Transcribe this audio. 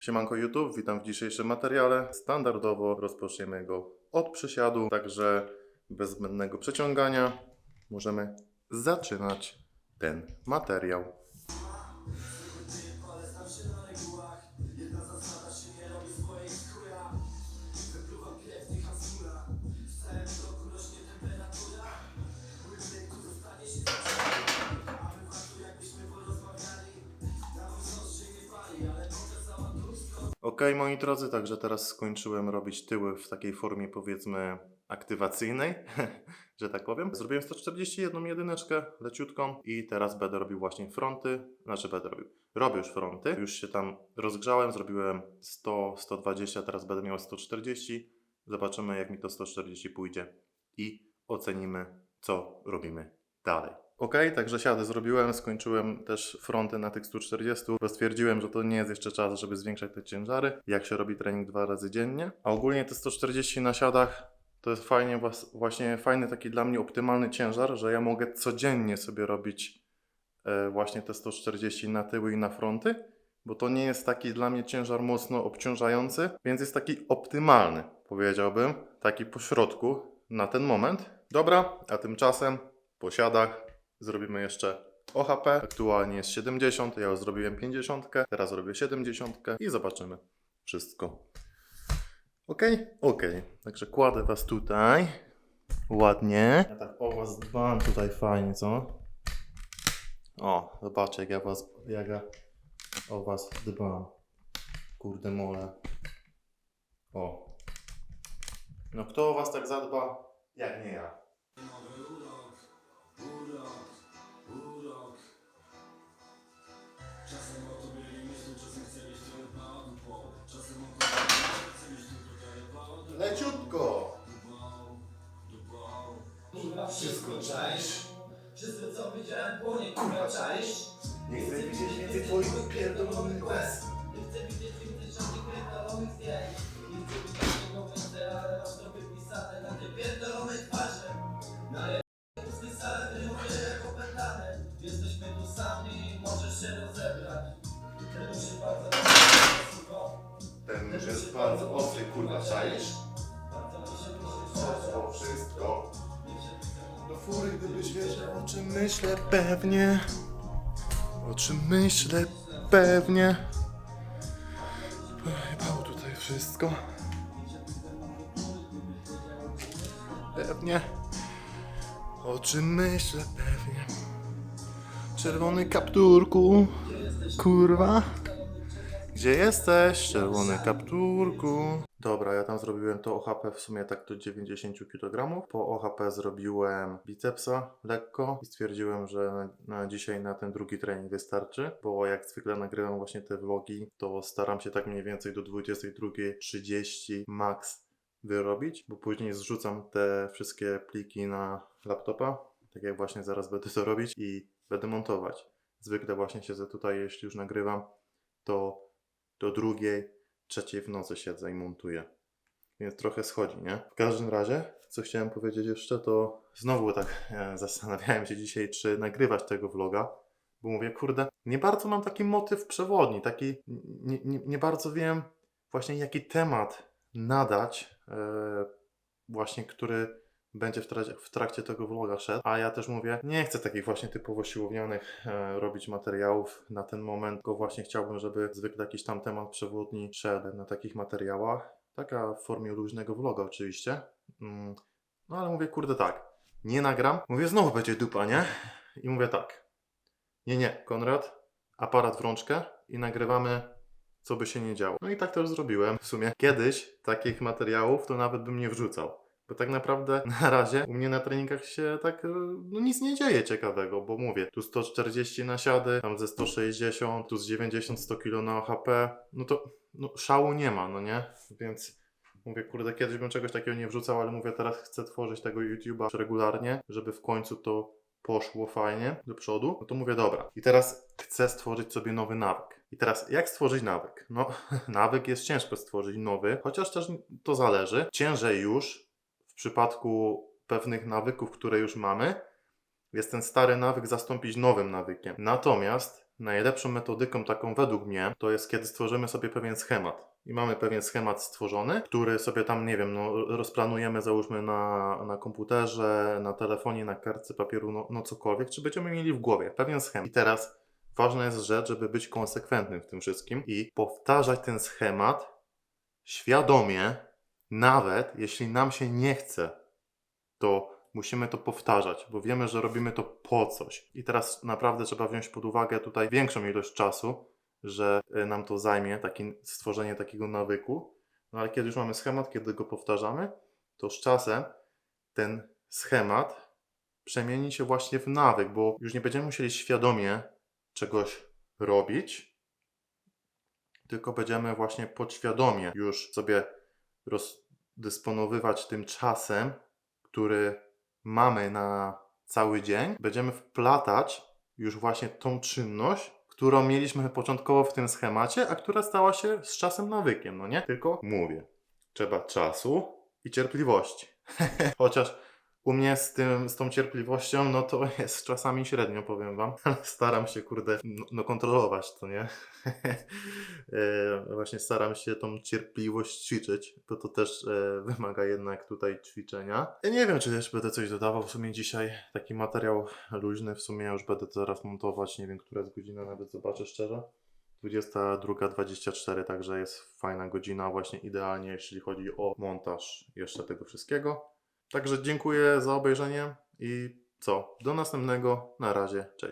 Siemanko YouTube, witam w dzisiejszym materiale. Standardowo rozpoczniemy go od przysiadu, także bez zbędnego przeciągania możemy zaczynać ten materiał. Ok, moi drodzy, także teraz skończyłem robić tyły w takiej formie powiedzmy aktywacyjnej, że tak powiem. Zrobiłem 141 jedyneczkę leciutką i teraz będę robił właśnie fronty, znaczy będę robił, robię już fronty, już się tam rozgrzałem, zrobiłem 100, 120, teraz będę miał 140, zobaczymy jak mi to 140 pójdzie i ocenimy co robimy dalej. Ok, także siady zrobiłem, skończyłem też fronty na tych 140, bo stwierdziłem, że to nie jest jeszcze czas, żeby zwiększać te ciężary, jak się robi trening dwa razy dziennie. A ogólnie te 140 na siadach to jest fajnie, właśnie fajny taki dla mnie optymalny ciężar, że ja mogę codziennie sobie robić e, właśnie te 140 na tyły i na fronty, bo to nie jest taki dla mnie ciężar mocno obciążający, więc jest taki optymalny, powiedziałbym, taki pośrodku na ten moment. Dobra, a tymczasem po siadach zrobimy jeszcze OHP. Aktualnie jest 70, ja zrobiłem 50, teraz zrobię 70 i zobaczymy wszystko. Ok? Ok. Także kładę Was tutaj. Ładnie. Ja tak o Was dbam tutaj fajnie, co? O, zobaczcie jak ja Was, jak ja o Was dbam. Kurde mole. O. No kto o Was tak zadba, jak nie ja? Wszystko czaisz? Wszystko co widziałem płonie, kurwa czaisz? Nie chcę widzieć więcej Twoich pierdolonych łez. Nie chcę widzieć więcej żadnych pierdolonych zdjęć Nie chcę widzieć tego więcej, ale masz to wypisane na tej pierdolonej twarzy Na pustej sale, ty mówię jak opętany Jesteśmy tu sami, możesz się rozebrać Ten nóż jest bardzo sucho Ten już jest bardzo ostry, kurwa, czaisz? Bardzo mi się musi O, wszystko. Fury, gdybyś wiedział, o czym myślę pewnie. O czym myślę pewnie. Pojebało tutaj wszystko. Pewnie. O czym myślę pewnie. Czerwony kapturku. Kurwa. Gdzie jesteś, czerwony kapturku? Dobra, ja tam zrobiłem to OHP w sumie tak do 90 kg. Po OHP zrobiłem bicepsa lekko i stwierdziłem, że na, na dzisiaj na ten drugi trening wystarczy, bo jak zwykle nagrywam właśnie te vlogi, to staram się tak mniej więcej do 22.30 max wyrobić, bo później zrzucam te wszystkie pliki na laptopa, tak jak właśnie zaraz będę to robić i będę montować. Zwykle właśnie siedzę tutaj, jeśli już nagrywam, to do drugiej, trzeciej w nocy siedzę i montuję. Więc trochę schodzi, nie? W każdym razie, co chciałem powiedzieć jeszcze, to znowu tak e, zastanawiałem się dzisiaj, czy nagrywać tego vloga, bo mówię, kurde, nie bardzo mam taki motyw przewodni, taki, nie, nie, nie bardzo wiem właśnie jaki temat nadać, e, właśnie który będzie w w trakcie tego vloga szedł, a ja też mówię, nie chcę takich właśnie typowo siłownianych e, robić materiałów na ten moment, tylko właśnie chciałbym, żeby zwykle jakiś tam temat przewodni szedł na takich materiałach, taka w formie luźnego vloga oczywiście, mm, no ale mówię, kurde tak, nie nagram, mówię, znowu będzie dupa, nie? I mówię tak, nie, nie, Konrad, aparat w rączkę i nagrywamy co by się nie działo. No i tak też zrobiłem. W sumie kiedyś takich materiałów to nawet bym nie wrzucał. Bo tak naprawdę na razie u mnie na treningach się tak e, no nic nie dzieje ciekawego, bo mówię, tu 140 na siady, tam ze 160, tu z 90-100 kg na OHP, no to no, szału nie ma, no nie? Więc mówię, kurde, kiedyś bym czegoś takiego nie wrzucał, ale mówię, teraz chcę tworzyć tego YouTube'a regularnie, żeby w końcu to poszło fajnie do przodu, no to mówię, dobra. I teraz chcę stworzyć sobie nowy nawyk. I teraz, jak stworzyć nawyk? No, nawyk jest ciężko stworzyć nowy, chociaż też to zależy. Ciężej już przypadku pewnych nawyków, które już mamy, jest ten stary nawyk zastąpić nowym nawykiem. Natomiast najlepszą metodyką taką według mnie, to jest kiedy stworzymy sobie pewien schemat. I mamy pewien schemat stworzony, który sobie tam, nie wiem, no, rozplanujemy załóżmy na, na komputerze, na telefonie, na kartce papieru, no, no cokolwiek, czy będziemy mieli w głowie pewien schemat. I teraz ważna jest rzecz, żeby być konsekwentnym w tym wszystkim i powtarzać ten schemat świadomie, nawet jeśli nam się nie chce, to musimy to powtarzać, bo wiemy, że robimy to po coś. I teraz naprawdę trzeba wziąć pod uwagę tutaj większą ilość czasu, że y, nam to zajmie taki, stworzenie takiego nawyku. No ale kiedy już mamy schemat, kiedy go powtarzamy, to z czasem ten schemat przemieni się właśnie w nawyk, bo już nie będziemy musieli świadomie czegoś robić, tylko będziemy właśnie podświadomie już sobie rozdysponowywać tym czasem, który mamy na cały dzień. Będziemy wplatać już właśnie tą czynność, którą mieliśmy początkowo w tym schemacie, a która stała się z czasem nawykiem, no nie? Tylko mówię, trzeba czasu i cierpliwości. Chociaż u mnie z, tym, z tą cierpliwością, no to jest czasami średnio, powiem wam, staram się, kurde, no, no kontrolować to, nie? e, właśnie staram się tą cierpliwość ćwiczyć, bo to też e, wymaga jednak tutaj ćwiczenia. Nie wiem, czy jeszcze będę coś dodawał, w sumie dzisiaj taki materiał luźny, w sumie już będę teraz montować, nie wiem, która jest godzina, nawet zobaczę szczerze. 22.24, także jest fajna godzina, właśnie idealnie, jeśli chodzi o montaż jeszcze tego wszystkiego. Także dziękuję za obejrzenie i co? Do następnego. Na razie. Cześć.